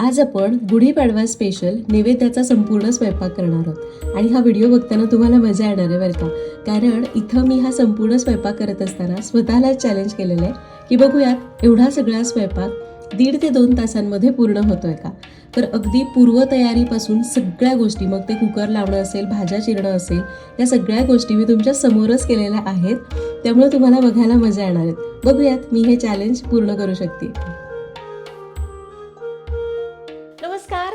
आज आपण गुढीपाडवा स्पेशल नैवेद्याचा संपूर्ण स्वयंपाक करणार आहोत. आणि हा व्हिडिओ बघताना तुम्हाला मजा येणार आहे बरं का? कारण इथं मी हा संपूर्ण स्वयंपाक करत असताना स्वतःला चॅलेंज केलेलं आहे की बघूयात एवढा सगळा स्वयंपाक दीड ते दोन तासांमध्ये पूर्ण होतोय का? तर अगदी पूर्वतयारीपासून सगळ्या गोष्टी मग ते कुकर लावणं असेल भाज्या चिरणं असेल या सगळ्या गोष्टी मी तुमच्या समोरच केलेल्या आहेत. त्यामुळे तुम्हाला बघायला मजा येणार आहेत बघूयात मी हे चॅलेंज पूर्ण करू शकते.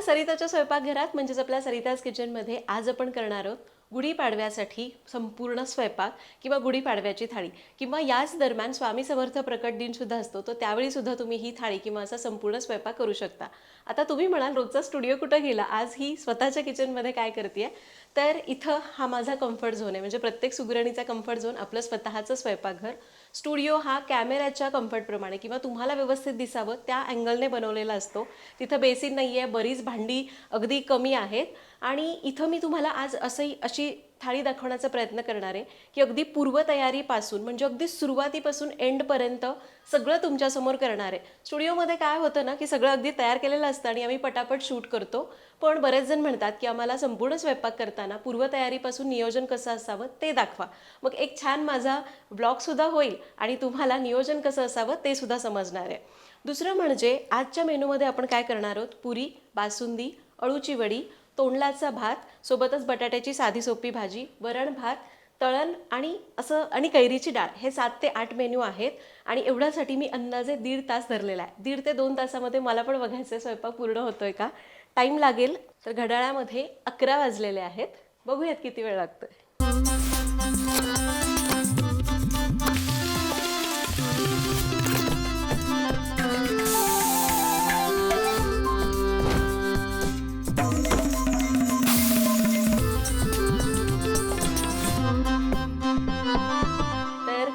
सरिताच्या स्वयंपाकघरात म्हणजेच आपल्या सरिताज किचनमध्ये आज आपण करणार आहोत गुढीपाडव्यासाठी संपूर्ण स्वयंपाक किंवा गुढीपाडव्याची थाळी. किंवा याच दरम्यान स्वामी समर्थ प्रकट दिन सुद्धा असतो तर त्यावेळी सुद्धा तुम्ही ही थाळी किंवा असा संपूर्ण स्वयंपाक करू शकता. आता तुम्ही म्हणाल रोजचा स्टुडिओ कुठं गेला? आज ही स्वतःच्या किचनमध्ये काय करते तर इथं हा माझा कम्फर्ट झोन आहे. म्हणजे प्रत्येक सुगरणीचा कम्फर्ट झोन आपलं स्वतःचं स्वयंपाकघर. स्टुडिओ हा कॅमेऱ्याच्या कम्फर्टप्रमाणे किंवा तुम्हाला व्यवस्थित दिसावं त्या अँगलने बनवलेला असतो. तिथं बेसिन नाही आहे बरीच भांडी अगदी कमी आहेत. आणि इथं मी तुम्हाला आज असंही अशी थाळी दाखवण्याचा प्रयत्न करणार आहे की अगदी पूर्वतयारीपासून म्हणजे अगदी सुरुवातीपासून एंडपर्यंत सगळं तुमच्यासमोर करणार. आहे स्टुडिओमध्ये काय होतं ना की सगळं अगदी तयार केलेलं असतं आणि आम्ही पटापट शूट करतो. पण बरेच जण म्हणतात की आम्हाला संपूर्ण स्वयंपाक करताना पूर्वतयारीपासून नियोजन कसं असावं ते दाखवा. मग एक छान माझा ब्लॉगसुद्धा होईल आणि तुम्हाला नियोजन कसं असावं ते सुद्धा समजणार आहे. दुसरं म्हणजे आजच्या मेनूमध्ये आपण काय करणार आहोत? पुरी बासुंदी अळूची वडी तोंडलाचा भात सोबतच बटाट्याची साधी सोपी भाजी वरण भात तळण आणि असं आणि कैरीची डाळ. हे सात ते आठ मेन्यू आहेत आणि एवढ्यासाठी मी अंदाजे दीड तास धरलेला आहे. दीड ते दोन तासामध्ये मला पण बघायचं आहे स्वयंपाक पूर्ण होतोय का? टाईम लागेल तर घड्याळामध्ये अकरा वाजलेले आहेत. बघूयात किती वेळ लागतोय.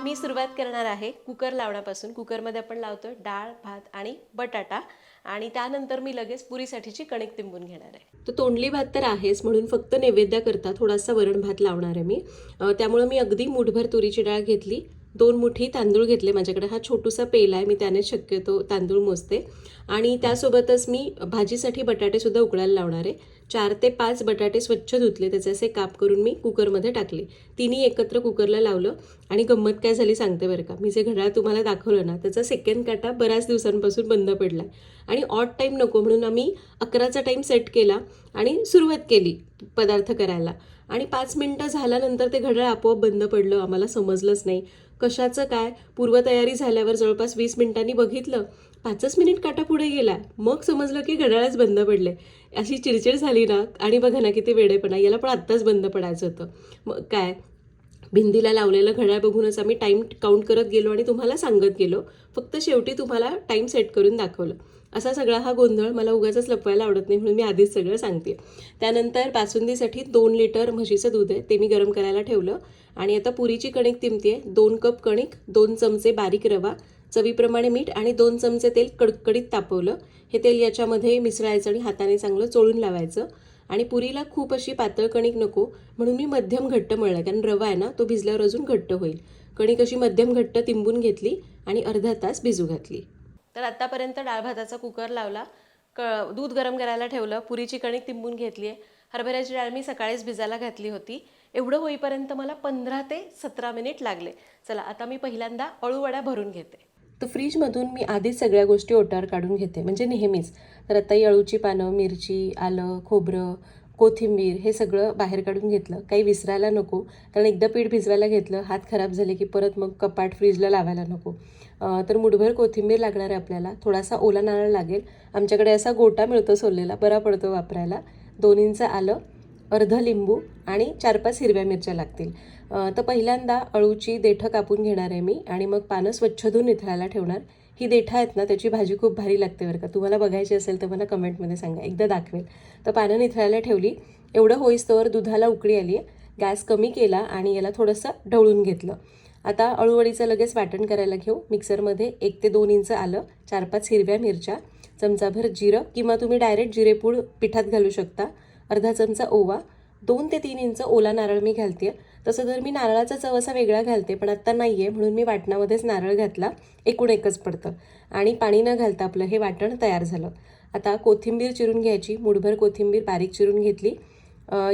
मी सुरुवात करणार आहे कुकर लावण्यापासून. कुकरमध्ये आपण लावतो डाळ भात आणि बटाटा. आणि त्यानंतर मी लगेच पुरीसाठीची कणिक तिंबून घेणार आहे. तर तोंडली भात तर आहेच म्हणून फक्त नैवेद्याकरता थोडासा वरण भात लावणार आहे मी. त्यामुळे मी अगदी मुठभर तुरीची डाळ घेतली. दोन मुठी तांदूळ घेतले माझ्याकडे. हा छोटूसा पेला आहे मी त्याने शक्यतो तांदूळ मोजते. आणि त्यासोबतच मी भाजीसाठी बटाटेसुद्धा उकळायला लावणार आहे. चार ते पाच बटाटे स्वच्छ धुतले. त्याचे असे काप करून मी कुकरमध्ये टाकले. तिन्ही एकत्र कुकरला लावलं आणि गंमत काय झाली सांगते बरं का. मी जे घड्याळ तुम्हाला दाखवलं ना त्याचा सेकंड काटा बऱ्याच दिवसांपासून बंद पडला आणि ऑट टाईम नको म्हणून आम्ही अकराचा टाईम सेट केला आणि सुरुवात केली पदार्थ करायला. आणि पाच मिनटं झाल्यानंतर ते घड्याळ आपोआप बंद पडलं. आम्हाला समजलंच नाही. कशाचं काय? पूर्वतयारी झाल्यावर जवळपास वीस मिनिटांनी बघितलं. पाचच मिनिट काटा पुढे गेला. मग समजलं की घड्याळच बंद पडले. अशी चिडचिड झाली ना आणि बघा ना किती वेडेपणा. याला पण आत्ताच बंद पडायचं होतं. मग काय? भिंतीला लावलेलं घड्याळ बघूनच आम्ही टाईम काउंट करत गेलो आणि तुम्हाला सांगत गेलो. फक्त शेवटी तुम्हाला टाईम सेट करून दाखवलं. असा सगळा हा गोंधळ मला उगाच लपवायला आवडत नाही म्हणून मी आधीच सगळं सांगते त्यानंतर बासुंदीसाठी दोन लिटर म्हशीचं दूध आहे. ते मी गरम करायला ठेवलं. आणि आता पुरीची कणिक तिमती आहे दोन कप कणिक दोन चमचे बारीक रवा चवीप्रमाणे मीठ आणि दोन चमचे तेल कडकडीत तापवलं. हे तेल याच्यामध्ये मिसळायचं आणि हाताने चांगलं चोळून लावायचं. आणि पुरीला खूप अशी पातळ कणिक नको म्हणून मी मध्यम घट्ट मळलं कारण रवा आहे ना तो भिजल्यावर अजून घट्ट होईल. कणिक अशी मध्यम घट्ट तिंबून घेतली आणि अर्धा तास भिजू घातली. तर आत्तापर्यंत डाळ भाताचा कुकर लावला क दूध गरम करायला ठेवलं पुरीची कणिक तिंबून घेतली आहे. हरभऱ्याची डाळ मी सकाळीच भिजायला घातली होती. एवढं होईपर्यंत मला पंधरा ते सतरा मिनिट लागले. चला आता मी पहिल्यांदा अळूवड्या भरून घेते. तर फ्रीजमधून मी आधीच सगळ्या गोष्टी ओटार काढून घेते. म्हणजे नेहमीच. तर आता अळूची पानं मिरची आलं खोबरं कोथिंबीर हे सगळं बाहेर काढून घेतलं. काही विसरायला नको. कारण एकदा पीठ भिजवायला घेतलं हात खराब झाले की परत मग कपाट फ्रीजला लावायला नको. तर मुठभर कोथिंबीर लागणार आहे आपल्याला. थोडासा ओला नारळ लागेल. आमच्याकडे असा गोटा मिळतो सोललेला बरा पडतो वापरायला. दोन इंच आलं अर्ध लिंबू आणि चार पाच हिरव्या मिरच्या लागतील. तर पहिल्यांदा अळूची देठं कापून घेणार आहे मी आणि मग पानं स्वच्छ धुवून निथळायला ठेवणार. ही देठं आहेत ना त्याची भाजी खूप भारी लागते बरं का. तुम्हाला बघायची असेल तर मला कमेंटमध्ये सांगा एकदा दाखवेल. तर पानं निथळायला ठेवली. एवढं होईस्तोवर दुधाला उकळी आली आहे. गॅस कमी केला आणि याला थोडंसं ढवळून घेतलं. आता अळूवडीचं लगेच वाटण करायला घेऊ. मिक्सरमध्ये एक ते दोन इंच आलं चार पाच हिरव्या मिरच्या चमचाभर जिरं किंवा तुम्ही डायरेक्ट जिरेपूड पिठात घालू शकता. अर्धा चमचा ओवा दोन ते तीन इंच ओला नारळ मी घालते तसं तर मी नारळाचा चव असा वेगळा घालते पण आत्ता नाही आहे म्हणून मी वाटणामध्येच नारळ घातला. एकूण एकच पडतं. आणि पाणी न घालता आपलं हे वाटण तयार झालं. आता कोथिंबीर चिरून घ्यायची. मुठभर कोथिंबीर बारीक चिरून घेतली.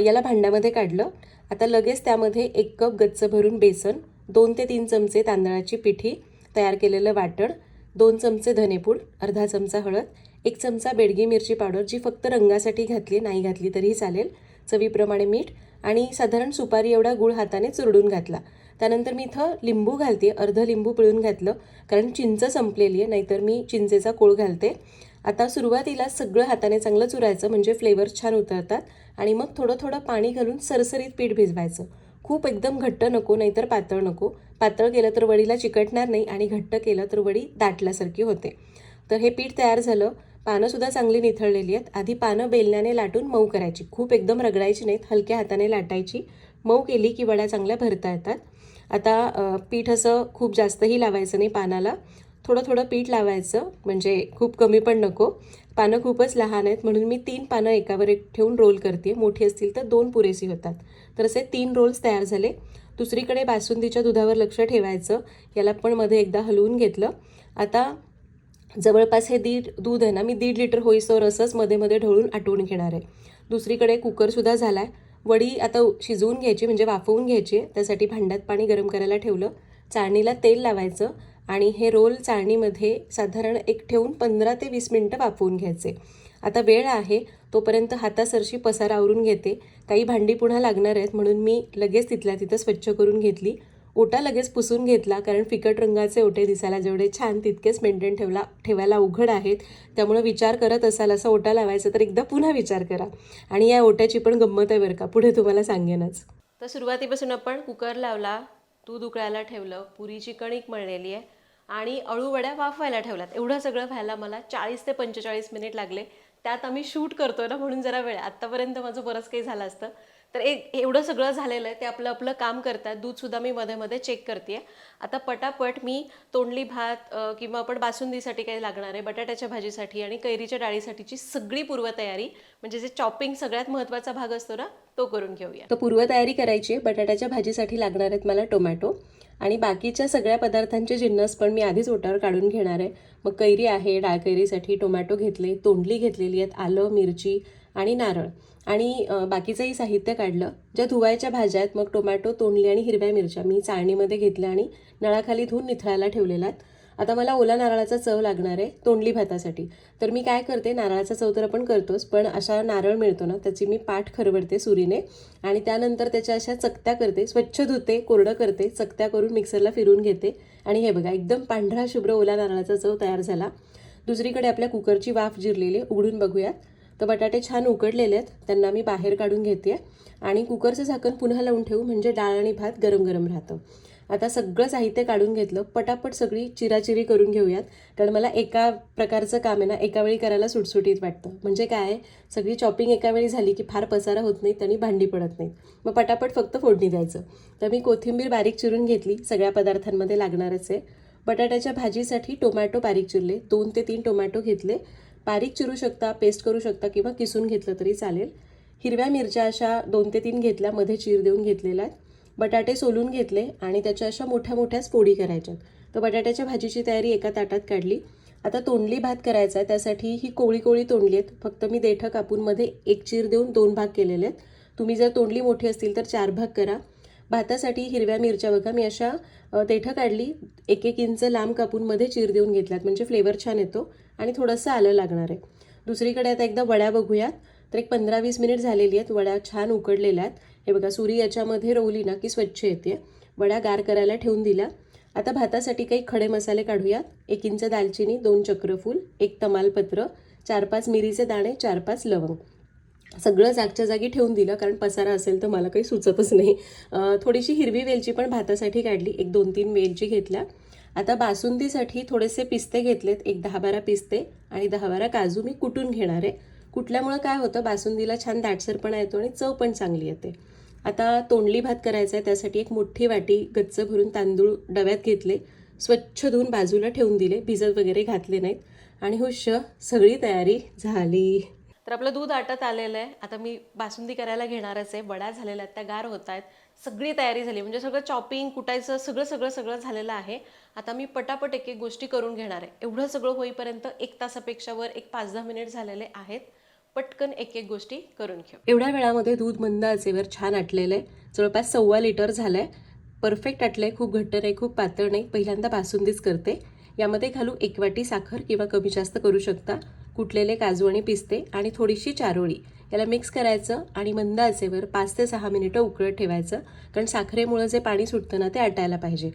याला भांड्यामध्ये काढलं. आता लगेच त्यामध्ये एक कप गच्च भरून बेसन दोन ते तीन चमचे तांदळाची पिठी तयार केलेलं वाटण दोन चमचे धनेपूड अर्धा चमचा हळद एक चमचा बेडगी मिरची पावडर जी फक्त रंगासाठी घातली नाही घातली तरीही चालेल. चवीप्रमाणे मीठ आणि साधारण सुपारी एवढा गुळ हाताने चुरडून घातला. त्यानंतर मी इथं लिंबू घालते अर्ध लिंबू पिळून घातलं कारण चिंच संपलेली आहे नाहीतर मी चिंचेचा कोळ घालते. आता सुरुवातीला सगळं हाताने चांगलं चुरायचं म्हणजे फ्लेवर छान उतरतात आणि मग थोडं थोडं पाणी घालून सरसरीत पीठ भिजवायचं. खूप एकदम घट्ट नको नाहीतर पातळ नको. पातळ केलं तर वडीला चिकटणार नाही आणि घट्ट केलं तर वडी दाटल्यासारखी होते. तर हे पीठ तयार झालं. पानंसुद्धा चांगली निथळलेली आहेत. आधी पानं बेलण्याने लाटून मऊ करायची. खूप एकदम रगडायची नाहीत हलक्या हाताने लाटायची. मऊ केली की वड्या चांगल्या भरता येतात. आता पीठ असं खूप जास्तही लावायचं नाही पानाला. थोडं थोडं पीठ लावायचं म्हणजे खूप कमी पण नको. पानं खूपच लहान आहेत म्हणून मी तीन पानं एकावर एक ठेवून रोल करते. मोठी असतील तर दोन पुरेसी होतात. तर असे तीन रोल्स तयार झाले. दुसरीकडे बासुंदीच्या दुधावर लक्ष ठेवायचं. याला पण मध्ये एकदा हलवून घेतलं. आता जवळपास हे दीड दूध आहे ना मी दीड लिटर होईस्तोवर असंच मध्ये मध्ये ढवळून आटवून घेणार आहे. दुसरीकडे कुकरसुद्धा झाला आहे वडी आता शिजवून घ्यायची म्हणजे वाफवून घ्यायची. आहे त्यासाठी भांड्यात पाणी गरम करायला ठेवलं. चाळणीला तेल लावायचं आणि हे रोल चाळणीमध्ये साधारण एक ठेवून पंधरा ते वीस मिनटं वाफवून घ्यायचे. आता वेळ आहे तोपर्यंत हातासरशी पसार आवरून घेते. काही भांडी पुन्हा लागणार आहेत म्हणून मी लगेच तिथल्या तिथं स्वच्छ करून घेतली. ओटा लगेच पुसून घेतला कारण फिकट रंगाचे ओटे दिसायला जेवढे छान तितकेच मेंटेन ठेवला ठेवायला उघड आहेत. त्यामुळं विचार करत असाल असा ओटा लावायचा तर एकदा पुन्हा विचार करा. आणि या ओट्याची पण गंमत आहे बरं का पुढे तुम्हाला सांगेनच. तर सुरुवातीपासून आपण कुकर लावला दूध उकळायला ठेवलं पुरीची कणिक मळलेली आहे आणि अळूवड्या वाफवायला ठेवल्यात. एवढं सगळं व्हायला मला चाळीस ते पंचेचाळीस मिनिट लागले. त्यात आम्ही शूट करतोय ना म्हणून जरा वेळ आत्तापर्यंत माझं बरंच काही झालं असतं. तर एक एवढं सगळं झालेलं आहे ते आपलं आपलं काम करतात. दूधसुद्धा मी मध्ये मध्ये चेक करते आता पटापट मी तोंडली भात किंवा आपण बासुंदीसाठी काही लागणार आहे बटाट्याच्या भाजीसाठी आणि कैरीच्या डाळीसाठीची सगळी पूर्वतयारी म्हणजे जे चॉपिंग सगळ्यात महत्त्वाचा भाग असतो ना तो करून घेऊया. तर पूर्वतयारी करायची आहे बटाट्याच्या भाजीसाठी लागणार आहेत मला टोमॅटो आणि बाकीच्या सगळ्या पदार्थांचे जिन्नस पण मी आधीच ओटावर काढून घेणार आहे. मग कैरी आहे डाळ कैरीसाठी टोमॅटो घेतले तोंडली घेतलेली आहेत आलं मिरची आणि नारळ. आणि बाकीचंही साहित्य काढलं. ज्या धुवायच्या भाज्या आहेत मग टोमॅटो तोंडली आणि हिरव्या मिरच्या मी चाळणीमध्ये घेतल्या आणि नळाखाली धुवून निथळायला ठेवलेल्या आहेत आता मला ओला नारळाचा चव लागणार आहे तोंडली भातासाठी. तर मी काय करते नारळाचा चव तर आपण करतोच पण अशा नारळ मिळतो ना त्याची मी पाठ खरवडते सुरीने आणि त्यानंतर त्याच्या अशा चकत्या करते स्वच्छ धुते कोरडं करते चकत्या करून मिक्सरला फिरून घेते. आणि हे बघा एकदम पांढरा शुभ्र ओला नारळाचा चव तयार झाला. दुसरीकडे आपल्या कुकरची वाफ जिरलेली आहे, उघडून बघूयात. तर बटाटे छान उकडलेले आहेत. त्यांना मी बाहेर काढून घेते. आहे आणि कुकरचं झाकण पुन्हा लावून ठेवू. म्हणजे डाळ आणि भात गरम गरम राहतं. आता सगळं साहित्य काढून घेतलं. पटापट सगळी चिराचिरी करून घेऊयात. कारण मला एका प्रकारचं काम आहे ना एका वेळी करायला सुटसुटीत वाटतं. म्हणजे काय आहे, सगळी चॉपिंग एका वेळी झाली की फार पसारा होत नाहीत आणि भांडी पडत नाहीत. मग पटापट फक्त फोडणी द्यायचं. तर मी कोथिंबीर बारीक चिरून घेतली. सगळ्या पदार्थांमध्ये लागणारच आहे. बटाट्याच्या भाजीसाठी टोमॅटो बारीक चिरले. दोन ते तीन टोमॅटो घेतले. बारीक चिरू शकता पेस्ट करू शकता किंवा किसून घेतलं तरी चालेल. हिरव्या मिरच्या अशा दोन ते तीन घेतल्या मध्ये चीर देऊन घेतलेल्या आहेत. बटाटे सोलून घेतले आणि त्याच्या अशा मोठ्या मोठ्याच पोळी करायच्यात तर बटाट्याच्या भाजीची तयारी एका ताटात काढली. आता तोंडली भात करायचा आहे त्यासाठी ही कोळी कोळी तोंडली आहेत. फक्त मी देठं कापूनमध्ये एक चीर देऊन दोन भाग केलेले आहेत. तुम्ही जर तोंडली मोठी असतील तर चार भाग करा. भातासाठी हिरव्या मिरच्या बघा. मी अशा तेठं काढली. एक एक इंच लांब कापून मध्ये चीर देऊन घेतल्यात. म्हणजे फ्लेवर छान येतो आणि थोडंसं आलं लागणार आहे. दुसरीकडे आता एकदा वड्या बघूयात. तर एक पंधरा वीस मिनिट झालेली आहेत. वड्या छान उकडलेल्या आहेत. हे बघा सुरी याच्यामध्ये रोवली ना की स्वच्छ येते. वड्या गार करायला ठेवून दिल्या. आता भातासाठी काही खडे मसाले काढूयात. एक इंच दालचिनी दोन चक्रफूल एक तमालपत्र चार पाच मिरीचे दाणे चार पाच लवंग. सगळं जागच्या जागी ठेवून दिलं कारण पसारा असेल तर मला काही सुचतच नाही. थोडीशी हिरवी वेलची पण भातासाठी काढली एक दोन तीन वेलची घेतल्या. आता बासुंदीसाठी थोडेसे पिस्ते घेतलेत एक दहा बारा पिस्ते आणि दहा बारा काजू मी कुटून घेणार आहे. कुटल्यामुळं काय होतं बासुंदीला छान दाटसरपणा येतो आणि चव पण चांगली येते. आता तोंडली भात करायचा आहे त्यासाठी एक मोठी वाटी गच्च भरून तांदूळ डव्यात घेतले स्वच्छ धुवून बाजूला ठेवून दिले भिजत वगैरे घातले नाहीत. आणि हुश सगळी तयारी झाली. तर आपलं दूध आटत आलेलं आहे. आता मी बासुंदी करायला घेणारच आहे. बड्या झालेल्या आहेत त्या गार होत आहेत. सगळी तयारी झाली. म्हणजे सगळं चॉपिंग कुटायचं सगळं सगळं सगळं झालेलं आहे. आता मी पटापट एक एक गोष्टी करून घेणार आहे. एवढं सगळं होईपर्यंत एक तासापेक्षा वर एक पाच दहा मिनिट झालेले आहेत. पटकन एक एक गोष्टी करून घेऊ. एवढ्या वेळामध्ये दूध मंद आचेवर छान आटलेलं आहे. जवळपास सव्वा लिटर झालं आहे परफेक्ट आटलं आहे खूप घट्ट नाही खूप पातळ नाही. पहिल्यांदा बासुंदीच करते. यामध्ये घालू एक वाटी साखर किंवा कमी जास्त करू शकता. कुटलेले काजू आणि पिस्ते आणि थोडीशी चारोळी. याला मिक्स करायचं आणि मंद आचेवर पाच ते सहा मिनिटं उकळत ठेवायचं कारण साखरेमुळं जे पाणी सुटतं ना ते आटायला पाहिजे.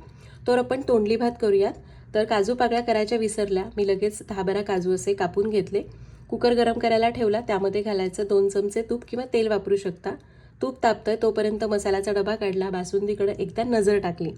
तर आपण तोंडली भात करूयात. तर काजू पाकळ्या करायच्या विसरल्या मी लगेच दहा बारा काजू असे कापून घेतले. कुकर गरम करायला ठेवला त्यामध्ये घालायचं दोन चमचे तूप किंवा तेल वापरू शकता. तूप तापतं तोपर्यंत मसाल्याचा डबा काढला बासुंदीकडे एकदा नजर टाकली.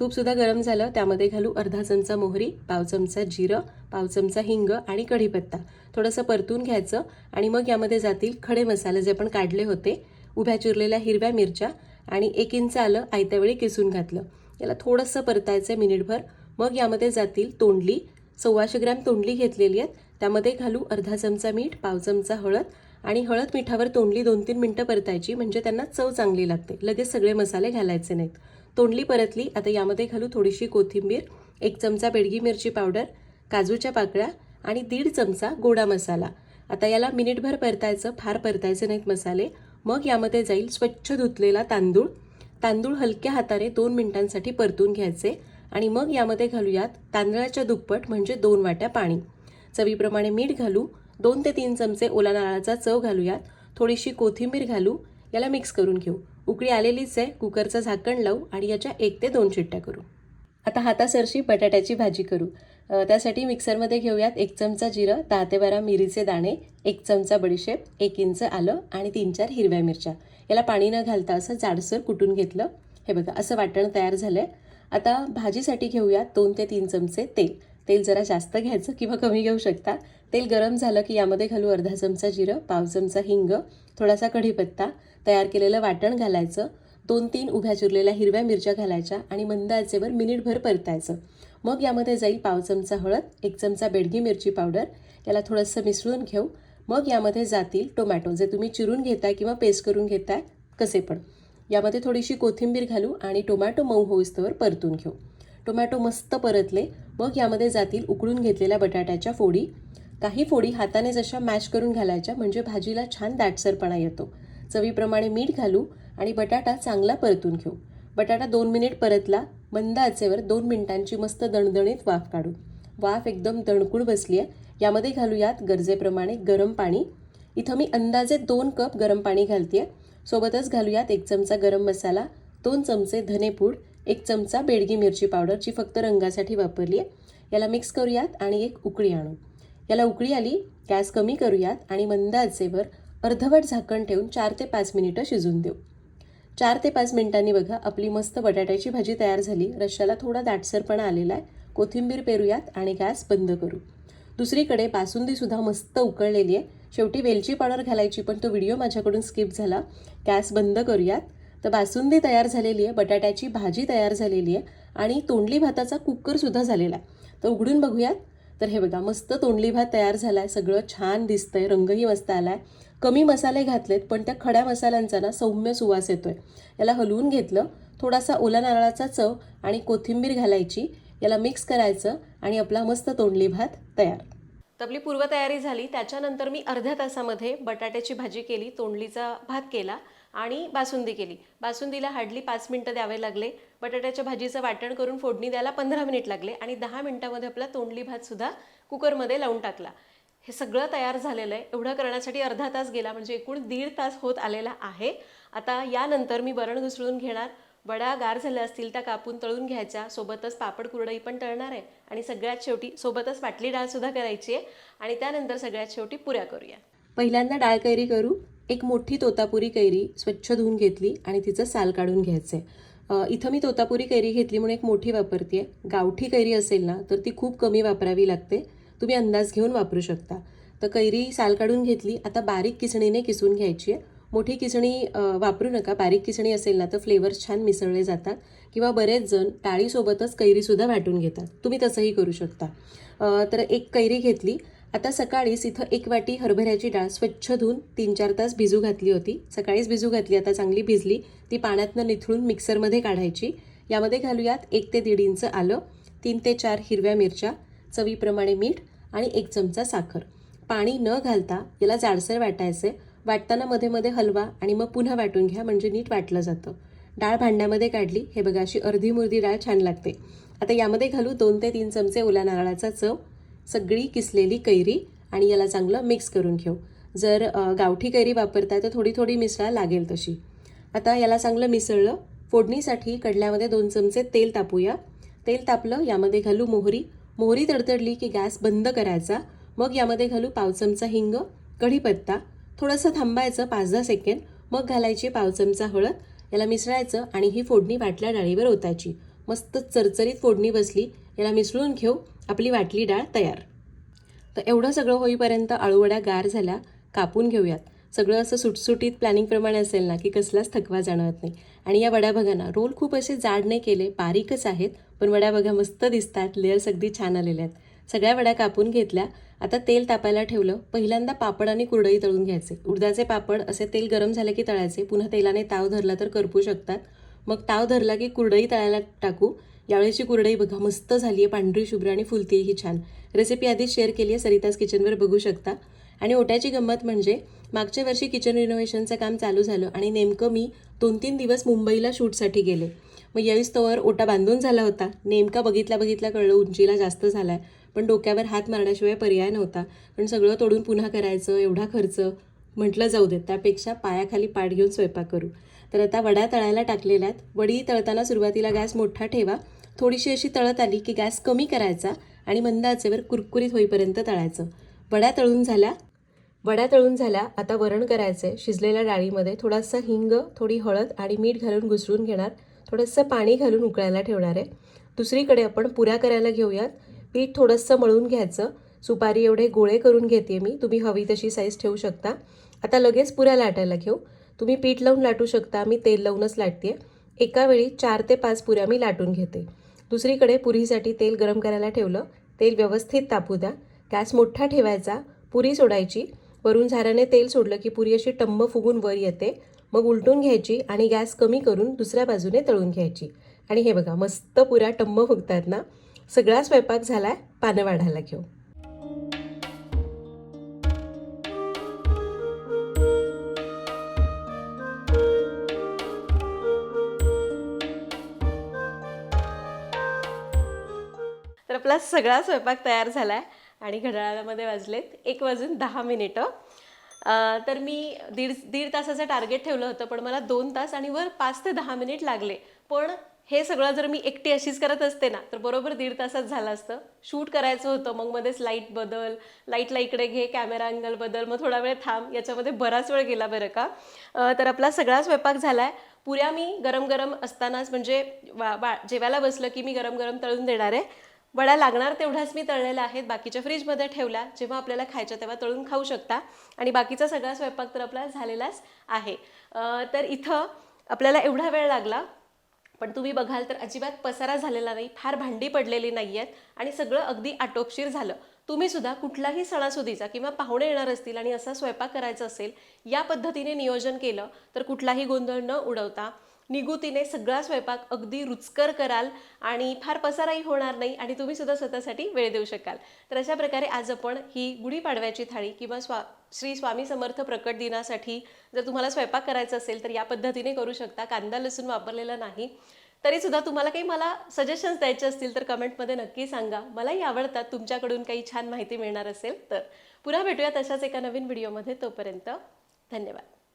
तूपसुद्धा गरम झालं त्यामध्ये घालू अर्धा चमचा मोहरी पाव चमचा जिरं पाव चमचा हिंग आणि कढीपत्ता. थोडंसं परतून घ्यायचं आणि मग यामध्ये जातील खडे मसाले जे आपण काढले होते उभ्या चिरलेल्या हिरव्या मिरच्या आणि एक इंच आलं आयत्या वेळी किसून घातलं. याला थोडंसं परतायचं आहे मिनिटभर. मग यामध्ये जातील तोंडली सव्वाशे ग्रॅम तोंडली घेतलेली आहेत. त्यामध्ये घालू अर्धा चमचा मीठ पाव चमचा हळद आणि हळद मिठावर तोंडली दोन तीन मिनटं परतायची म्हणजे त्यांना चव चांगली लागते. लगेच सगळे मसाले घालायचे नाहीत. तोंडली परतली. आता यामध्ये घालू थोडीशी कोथिंबीर एक चमचा बेडगी मिरची पावडर काजूच्या पाकळ्या आणि दीड चमचा गोडा मसाला. आता याला मिनिटभर परतायचं फार परतायचे नाहीत मसाले. मग यामध्ये जाईल स्वच्छ धुतलेला तांदूळ. तांदूळ हलक्या हाताने दोन मिनिटांसाठी परतून घ्यायचे आणि मग यामध्ये घालूयात तांदळाच्या दुप्पट म्हणजे दोन वाट्या पाणी. चवीप्रमाणे मीठ घालू. दोन ते तीन चमचे ओला नारळाचा चव घालूयात. थोडीशी कोथिंबीर घालू. याला मिक्स करून घेऊ. उकळी आलेलीच आहे कुकरचं झाकण लावू आणि याच्या एक ते दोन चिट्ट्या करू. आता हातासरशी बटाट्याची भाजी करू. त्यासाठी मिक्सरमध्ये घेऊयात एक चमचा जिरं दहा ते बारा मिरीचे दाणे एक चमचा बडीशेप एक इंच आलं आणि तीन चार हिरव्या मिरच्या. याला पाणी न घालता असं जाडसर कुटून घेतलं. हे बघा असं वाटण तयार झालं आहे आता भाजीसाठी घेऊयात दोन ते तीन चमचे तेल. तेल जरा जास्त घ्यायचं किंवा कमी घेऊ शकता. तेल गरम झालं की यामध्ये घालू अर्धा चमचा जिरं पाव चमचा हिंग थोडासा कढीपत्ता तयार केलेलं वाटण घालायचं दोन तीन उभ्या चिरलेल्या हिरव्या मिरच्या घालायच्या आणि मंद आचेवर मिनिटभर परतायचं. मग यामध्ये जाईल पाव चमचा हळद एक चमचा बेडगी मिरची पावडर याला थोडंसं मिसळून घेऊ. मग यामध्ये जातील टोमॅटो जे तुम्ही चिरून घेताय किंवा पेस्ट करून घेताय कसे पण. यामध्ये थोडीशी कोथिंबीर घालू आणि टोमॅटो मऊ होईस्तवर परतून घेऊ. टोमॅटो मस्त परतले. मग यामध्ये जातील उकळून घेतलेल्या बटाट्याच्या फोडी. काही फोडी हाताने जशा मॅश करून घालायच्या म्हणजे भाजीला छान दाटसरपणा येतो. चवीप्रमाणे मीठ घालू आणि बटाटा चांगला परतून घेऊ. बटाटा दोन मिनिट परतला मंद आचेवर दोन मिनिटांची मस्त दणदणीत वाफ काढू. वाफ एकदम दणकूळ बसली आहे यामध्ये घालूयात गरजेप्रमाणे गरम पाणी. इथं मी अंदाजे दोन कप गरम पाणी घालते सोबतच घालूयात एक चमचा गरम मसाला दोन चमचे धनेपूड एक चमचा बेडगी मिरची पावडर जी फक्त रंगासाठी वापरली आहे. याला मिक्स करूयात आणि एक उकळी आणू. याला उकळी आली गॅस कमी करूयात आणि मंद आचेवर अर्धवट झाकण ठेवून चार ते पाच मिनिटं शिजून देऊ. चार ते पाच मिनिटांनी बघा आपली मस्त बटाट्याची भाजी तयार झाली. रश्श्याला थोडा दाटसरपणा आलेला आहे. कोथिंबीर पेरूयात आणि गॅस बंद करू. दुसरीकडे बासुंदीसुद्धा मस्त उकळलेली आहे. शेवटी वेलची पावडर घालायची पण तो व्हिडिओ माझ्याकडून स्किप झाला. गॅस बंद करूयात. तर बासुंदी तयार झालेली आहे बटाट्याची भाजी तयार झालेली आहे आणि तोंडली भाताचा कुकरसुद्धा झालेला आहे. तर उघडून बघूयात. तर हे बघा मस्त तोंडली भात तयार झाला आहे सगळं छान दिसतंय रंगही मस्त आला आहे कमी मसाले घातलेत पण त्या खड्या मसाल्यांचा ना सौम्य सुवास येतोय. याला हलवून घेतलं थोडासा ओला नारळाचा चव आणि कोथिंबीर घालायची. याला मिक्स करायचं आणि आपला मस्त तोंडली भात तयार. तर आपली पूर्वतयारी झाली. त्याच्यानंतर मी अर्ध्या तासामध्ये बटाट्याची भाजी केली तोंडलीचा भात केला. आणि बासुंदी केली. बासुंदीला हार्डली पाच मिनटं द्यावे लागले. बटाट्याच्या भाजीचं वाटण करून फोडणी द्यायला पंधरा मिनिट लागले आणि दहा मिनिटामध्ये आपला तोंडली भातसुद्धा कुकरमध्ये लावून टाकला. हे सगळं तयार झालेलं आहे. एवढं करण्यासाठी अर्धा तास गेला म्हणजे एकूण दीड तास होत आलेला आहे. आता यानंतर मी बरण घुसळून घेणार. वड्या गार झाल्या असतील त्या कापून तळून घ्यायच्या. सोबतच पापड कुरडई पण तळणार आहे. आणि सगळ्यात शेवटी सोबतच पाटली डाळसुद्धा करायची आहे. आणि त्यानंतर सगळ्यात शेवटी पुऱ्या करूया. पहिल्यांदा डाळ कैरी करू. एक मोठी तोतापुरी कैरी स्वच्छ धुवून घेतली आणि तिचं साल काढून घ्यायचं आहे इथं मी तोतापुरी कैरी घेतली म्हणून एक मोठी वापरते गावठी कैरी असेल ना तर ती खूप कमी वापरावी लागते. तुम्ही अंदाज घेऊन वापरू शकता. तर कैरी साल काढून घेतली आता बारीक किसणीने किसून घ्यायची आहे मोठी किसणी वापरू नका. बारीक किसणी असेल ना तर फ्लेवर्स छान मिसळले जातात. किंवा बरेच जण टाळीसोबतच कैरीसुद्धा वाटून घेतात. तुम्ही तसंही करू शकता. तर एक कैरी घेतली. आता सकाळीच इथं एक वाटी हरभऱ्याची डाळ स्वच्छ धुवून तीन चार तास भिजू घातली होती. सकाळीच भिजू घातली आता चांगली भिजली. ती पाण्यातनं निथळून मिक्सरमध्ये काढायची. यामध्ये घालूयात एक ते दीड इंच आलं तीन ते चार हिरव्या मिरच्या चवीप्रमाणे मीठ आणि एक चमचा साखर. पाणी न घालता याला जाडसर वाटायचे. वाटताना मध्ये मध्ये हलवा आणि मग पुन्हा वाटून घ्या म्हणजे नीट वाटलं जातं. डाळ भांड्यामध्ये काढली हे बघा अशी अर्धी मुर्दी डाळ छान लागते. आता यामध्ये घालू दोन ते तीन चमचे ओल्या नारळाचा चव. सगळी किसलेली कैरी आणि याला चांगलं मिक्स करून घेऊ. जर गावठी कैरी वापरताय तर थोडी थोडी मिसळा लागेल तशी. आता याला चांगलं मिसळलं फोडणीसाठी कडल्यामध्ये दोन चमचे तेल तापूया. तेल तापलं यामध्ये घालू मोहरी. मोहरी तडतडली की गॅस बंद करायचा. मग यामध्ये घालू पाव चमचा हिंग कढीपत्ता थोडंसं थांबायचं पाच दहा सेकंड मग घालायची पाव चमचा हळद. याला मिसळायचं आणि ही फोडणी वाटल्या डाळीवर ओतायची. मस्त चरचरीत फोडणी बसली. याला मिसळून घेऊ. आपली वाटली डाळ तयार. तर एवढं सगळं होईपर्यंत आळूवड्या गार झाल्या कापून घेऊयात. सगळं असं सुटसुटीत प्लॅनिंगप्रमाणे असेल ना की कसलाच थकवा जाणवत नाही. आणि या वड्या बघा ना रोल खूप असे जाड नाही केले बारीकच आहेत पण वड्या बघा मस्त दिसतात लेअर्स अगदी छान आलेल्या आहेत. सगळ्या वड्या कापून घेतल्या आता तेल तापायला ठेवलं पहिल्यांदा पापड आणि कुरडई तळून घ्यायचे. उडदाचे पापड असे तेल गरम झाले की तळायचे पुन्हा तेलाने ताव धरला तर करपू शकतात. मग ताव धरला की कुरडई तळायला टाकू यावेळेची कुरडई बघा मस्त झाली आहे पांढरी शुभ्र आणि फुलती ही छान. रेसिपी आधीच शेअर केली आहे सरिताज किचनवर बघू शकता. आणि ओट्याची गंमत म्हणजे मागच्या वर्षी किचन रिनोव्हेशनचं काम चालू झालं आणि नेमकं मी दोन तीन दिवस मुंबईला शूटसाठी गेले. मग यावेळीस तोवर ओटा बांधून झाला होता. नेमका बघितल्या बघितल्या कळलं उंचीला जास्त झाला आहे पण डोक्यावर हात मारण्याशिवाय पर्याय नव्हता. पण सगळं तोडून पुन्हा करायचं एवढा खर्च. म्हटलं जाऊ देत त्यापेक्षा पायाखाली पाठ घेऊन स्वयंपाक करू. तर आता वड्या तळायला टाकलेल्या आहेत वडी तळताना सुरुवातीला गॅस मोठा ठेवा. थोडीशी अशी तळत आली की गॅस कमी करायचा आणि मंद आचेवर कुरकुरीत होईपर्यंत तळायचं. वड्या तळून झाल्या वड्या तळून झाल्या आता वरण करायचं आहे शिजलेल्या डाळीमध्ये थोडासा हिंग थोडी हळद आणि मीठ घालून घुसळून घेणार. थोडंसं पाणी घालून उकळायला ठेवणार आहे. दुसरीकडे आपण पुऱ्या करायला घेऊयात. पीठ थोडंसं मळून घ्यायचं. सुपारी एवढे गोळे करून घेते मी. तुम्ही हवी तशी साईज ठेवू शकता. आता लगेच पुऱ्या लाटायला घेऊ. तुम्ही पीठ लावून लाटू शकता. मी तेल लावूनच लाटते एका वेळी चार ते पाच पुऱ्या मी लाटून घेते. दुसरीकडे पुरीसाठी तेल गरम करायला ठेवलं. तेल व्यवस्थित तापू द्या. गॅस मोठा ठेवायचा. पुरी सोडायची. वरून झाऱ्याने तेल सोडलं की पुरी अशी टंब फुगून वर येते. मग उलटून घ्यायची आणि गॅस कमी करून दुसऱ्या बाजूने तळून घ्यायची. आणि हे बघा मस्त पुऱ्या टंब फुगतात ना सगळा स्वयंपाक झाला आहे पानं वाढायला घेऊ. आता सगळा स्वयंपाक तयार झाला आहे आणि घड्याळामध्ये वाजलेत. एक वाजून दहा मिनिटं. तर मी दीड दीड तासाचं टार्गेट ठेवलं होतं पण मला दोन तास आणि वर पाच ते दहा मिनिट लागले. पण हे सगळं जर मी एकटी अशीच करत असते ना तर बरोबर दीड तासात झालं असतं. शूट करायचं होतं मग मध्येच लाइट बदल लाईटला इकडे घे कॅमेरा अँगल बदल मग थोडा वेळ थांब याच्यामध्ये बराच वेळ गेला बरं का. तर आपला सगळा स्वयंपाक झाला आहे पुऱ्या मी गरम गरम असतानाच म्हणजे वा बा जेवायला बसलं की मी गरम गरम तळून देणार आहे. वडा लागणार तेवढाच मी तळलेला आहेत बाकीच्या फ्रीजमध्ये ठेवल्या जेव्हा आपल्याला खायच्या तेव्हा तळून खाऊ शकता. आणि बाकीचा सगळा स्वयंपाक तर आपला झालेलाच आहे. तर इथं आपल्याला एवढा वेळ लागला. पण तुम्ही बघाल तर अजिबात पसारा झालेला नाही फार भांडी पडलेली नाही आहेत आणि सगळं अगदी आटोपशीर झालं. तुम्ही सुद्धा कुठलाही सणासुदीचा किंवा पाहुणे येणार असतील आणि असा स्वयंपाक करायचा असेल या पद्धतीने नियोजन केलं तर कुठलाही गोंधळ न उडवता निगुतीने सगळा स्वयंपाक अगदी रुचकर कराल आणि फार पसाराही होणार नाही आणि तुम्ही सुद्धा स्वतःसाठी वेळ देऊ शकाल. तर अशा प्रकारे आज आपण ही गुढीपाडव्याची थाळी किंवा स्वा श्री स्वामी समर्थ प्रकट दिनासाठी जर तुम्हाला स्वयंपाक करायचा असेल तर या पद्धतीने करू शकता. कांदा लसूण वापरलेला नाही. तरी सुद्धा तुम्हाला काही मला सजेशन्स द्यायचे असतील तर कमेंटमध्ये नक्की सांगा. मलाही आवडतात. तुमच्याकडून काही छान माहिती मिळणार असेल तर. पुन्हा भेटूया तशाच एका नवीन व्हिडिओमध्ये तोपर्यंत धन्यवाद.